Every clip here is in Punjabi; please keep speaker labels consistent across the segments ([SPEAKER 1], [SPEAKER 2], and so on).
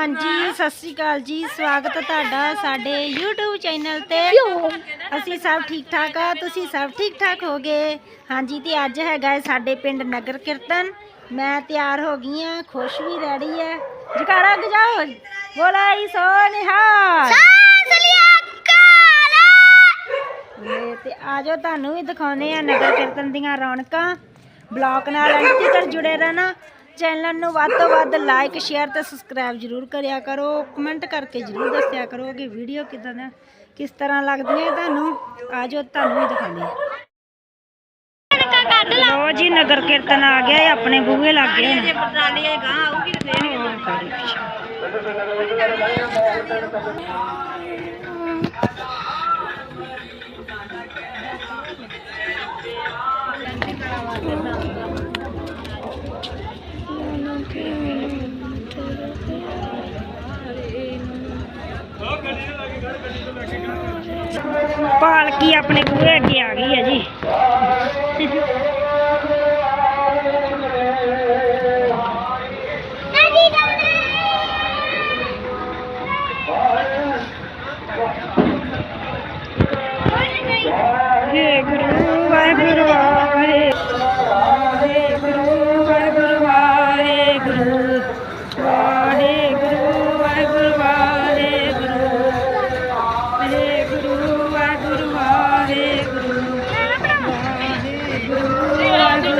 [SPEAKER 1] ਹਾਂਜੀ, ਸਤਿ ਸ੍ਰੀ ਅਕਾਲ ਜੀ। ਸਵਾਗਤ ਹੈ ਤੁਹਾਡਾ ਸਾਡੇ YouTube ਚੈਨਲ ਤੇ। ਅਸੀਂ ਸਭ ਠੀਕ ਠਾਕ ਆ, ਤੁਸੀਂ ਸਭ ਠੀਕ ਠਾਕ ਹੋਗੇ? ਹਾਂਜੀ, ਤੇ ਅੱਜ ਹੈਗਾ ਹੈ ਸਾਡੇ ਪਿੰਡ ਨਗਰ ਕੀਰਤਨ। ਮੈਂ ਤਿਆਰ ਹੋ ਗਈ ਆ, ਖੁਸ਼ ਵੀ ਰੈਡੀ ਹੈ। ਜਕਾਰਾ ਗਜਾਓ ਬੋਲਾਈ ਸੋ ਨਿਹਾਲ। ਤੇ ਆਜੋ ਤੁਹਾਨੂੰ ਵੀ ਦਿਖਾਉਨੇ ਆ ਨਗਰ ਕੀਰਤਨ ਦੀਆਂ ਰੌਣਕਾਂ। ਬਲੌਗ ਨਾਲ ਅੰਤ ਤੱਕ ਜੁੜੇ ਰਹਿਣਾ। ਚੈਨਲ ਨੂੰ ਵੱਧ ਤੋਂ ਵੱਧ ਲਾਈਕ ਸ਼ੇਅਰ ਤੇ ਸਬਸਕ੍ਰਾਈਬ ਜਰੂਰ ਕਰਿਆ ਕਰੋ। ਕਮੈਂਟ ਕਰਕੇ ਜਰੂਰ ਦੱਸਿਆ ਕਰੋ ਕਿ ਵੀਡੀਓ ਕਿਦਾਂ ਦਾ, ਕਿਸ ਤਰ੍ਹਾਂ ਲੱਗਦੀਆਂ ਤੁਹਾਨੂੰ। ਆਜੋ ਤੁਹਾਨੂੰ ਵੀ ਦਿਖਾਉਂਦੇ ਆ ਲੋ ਜੀ, ਨਗਰ ਕੀਰਤਨ ਆ ਗਿਆ ਹੈ ਆਪਣੇ ਬੂਹੇ ਲੱਗ ਗਿਆ ਹੁਣ ਪਾਲਕੀ ਆਪਣੇ ਬੂਹੇ ਅੱਗੇ ਆ ਗਈ ਹੈ ਜੀ।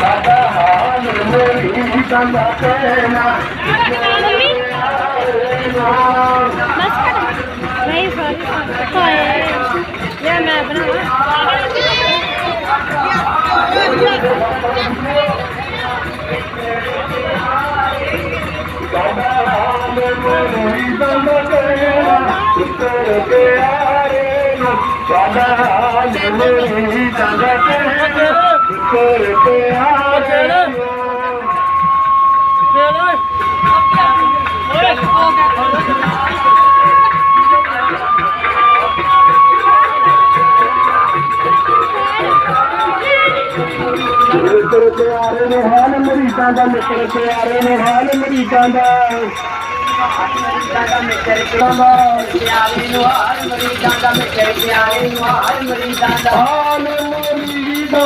[SPEAKER 1] ਨਹੀਂ ਸੌਰੀ ਹਾਏ ਲੈ ਮੈਂ
[SPEAKER 2] ਮਿੱਤਰ ਪਿਆਰੇ ਨੇ ਹਾਲ ਮਰੀਜ਼ਾਂ ਦਾ ਮਿੱਤਰ ਪਿਆਰੇ ਨੇ ਹਾਲ ਮਰੀਜ਼ਾਂ ਦਾ ਹਾਲ ਮਰੀਜ਼ਾਂ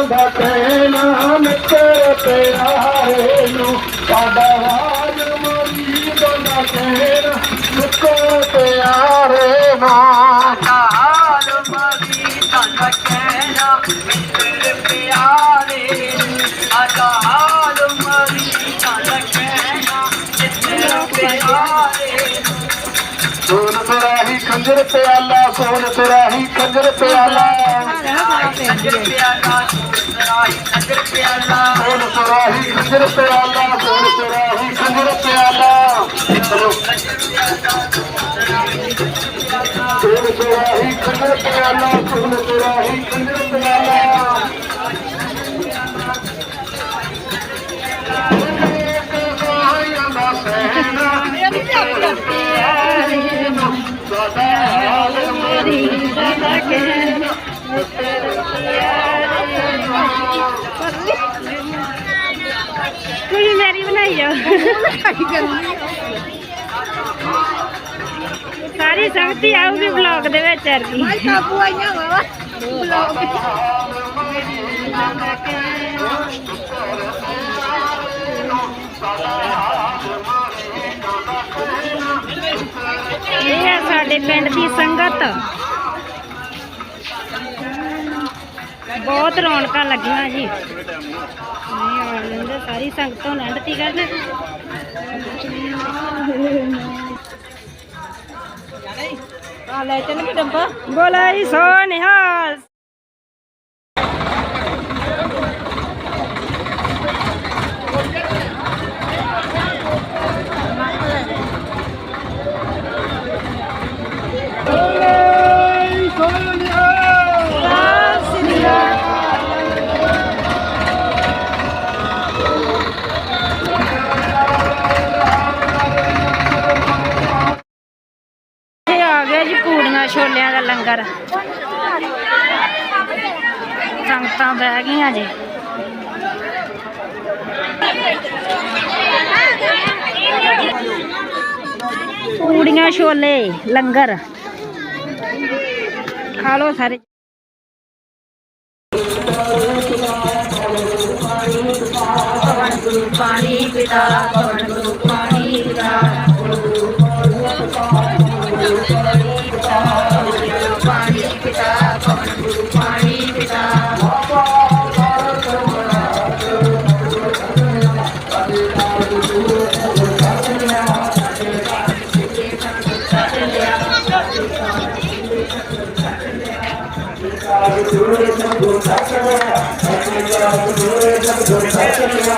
[SPEAKER 2] ਦਾ ਕਹਿਣਾ ਮਿੱਤਰ ਪਿਆਰੇ ਨੂੰ ਸਾਡਾ ਹਾਲ ਮਰੀਜ਼ਾਂ ਦਾ ਕਹਿਣਾ ਮਿੱਤਰ ਪਿਆਰੇ ਨੂੰ ਸੋਨ ਤੇਰਾ ਹੀ ਖੰਜਰ ਪਿਆਲਾ ਸੋਨ ਤੇਰਾ ਹੀ ਖੰਜਰ ਪਿਆਲਾ ਸੋਨ ਤੇਰਾ ਹੀ ਖੰਜਰ ਪਿਆਲਾ ਸੋਨ ਤੇਰਾ ਹੀ ਖੰਜਰ ਪਿਆਲਾ। ਸੋਨ ਤੇਰਾ ਹੀ ਖੰਜਰ ਪਿਆਲਾ ਸੋਨ ਤੇਰਾ ਹੀ ਖੰਜਰ
[SPEAKER 1] ਕੁੜੀ ਮੇਰੀ ਬਣਾਈ ਜਾ ਸਾਰੀ ਸੰਗਤੀ ਆਊਗੀ ਵਲੌਗ ਦੇ ਵਿੱਚ ਅਰਗੀ
[SPEAKER 3] ਕਾਬੂ ਆਈਆਂ ਵਾ ਬਲੌਗ
[SPEAKER 2] ਸਾਡਾ
[SPEAKER 1] ਸਾਡੇ ਪਿੰਡ ਦੀ ਸੰਗਤ। ਬਹੁਤ ਰੌਣਕਾਂ ਲੱਗੀਆਂ ਜੀ। ਨਹੀਂ ਆ ਲੈਂਦੇ ਸਾਰੀ ਸੰਗਤੋਂ ਲੰਡਤੀ ਕਰਨ? ਆ ਲੈ ਚੱਲ ਵੀ ਡੱਬਾ। ਬੋਲਾਈ ਸੋ ਨਿਹਾਲ। ਛੋਲਿਆਂ ਸੰਗਤਾਂ ਬਹਿ ਗਈਆਂ ਜੀ। ਪੂੜੀਆਂ, ਛੋਲੇ, ਲੰਗਰ। ਖਾ ਲਓ ਸਾਰੇ। ਪਾਣੀ ਪਿਤਾ ਪਵਨ ਪਾਣੀ దూరేశం దూరం సాక్షిగా దూరేశం దూరం సాక్షిగా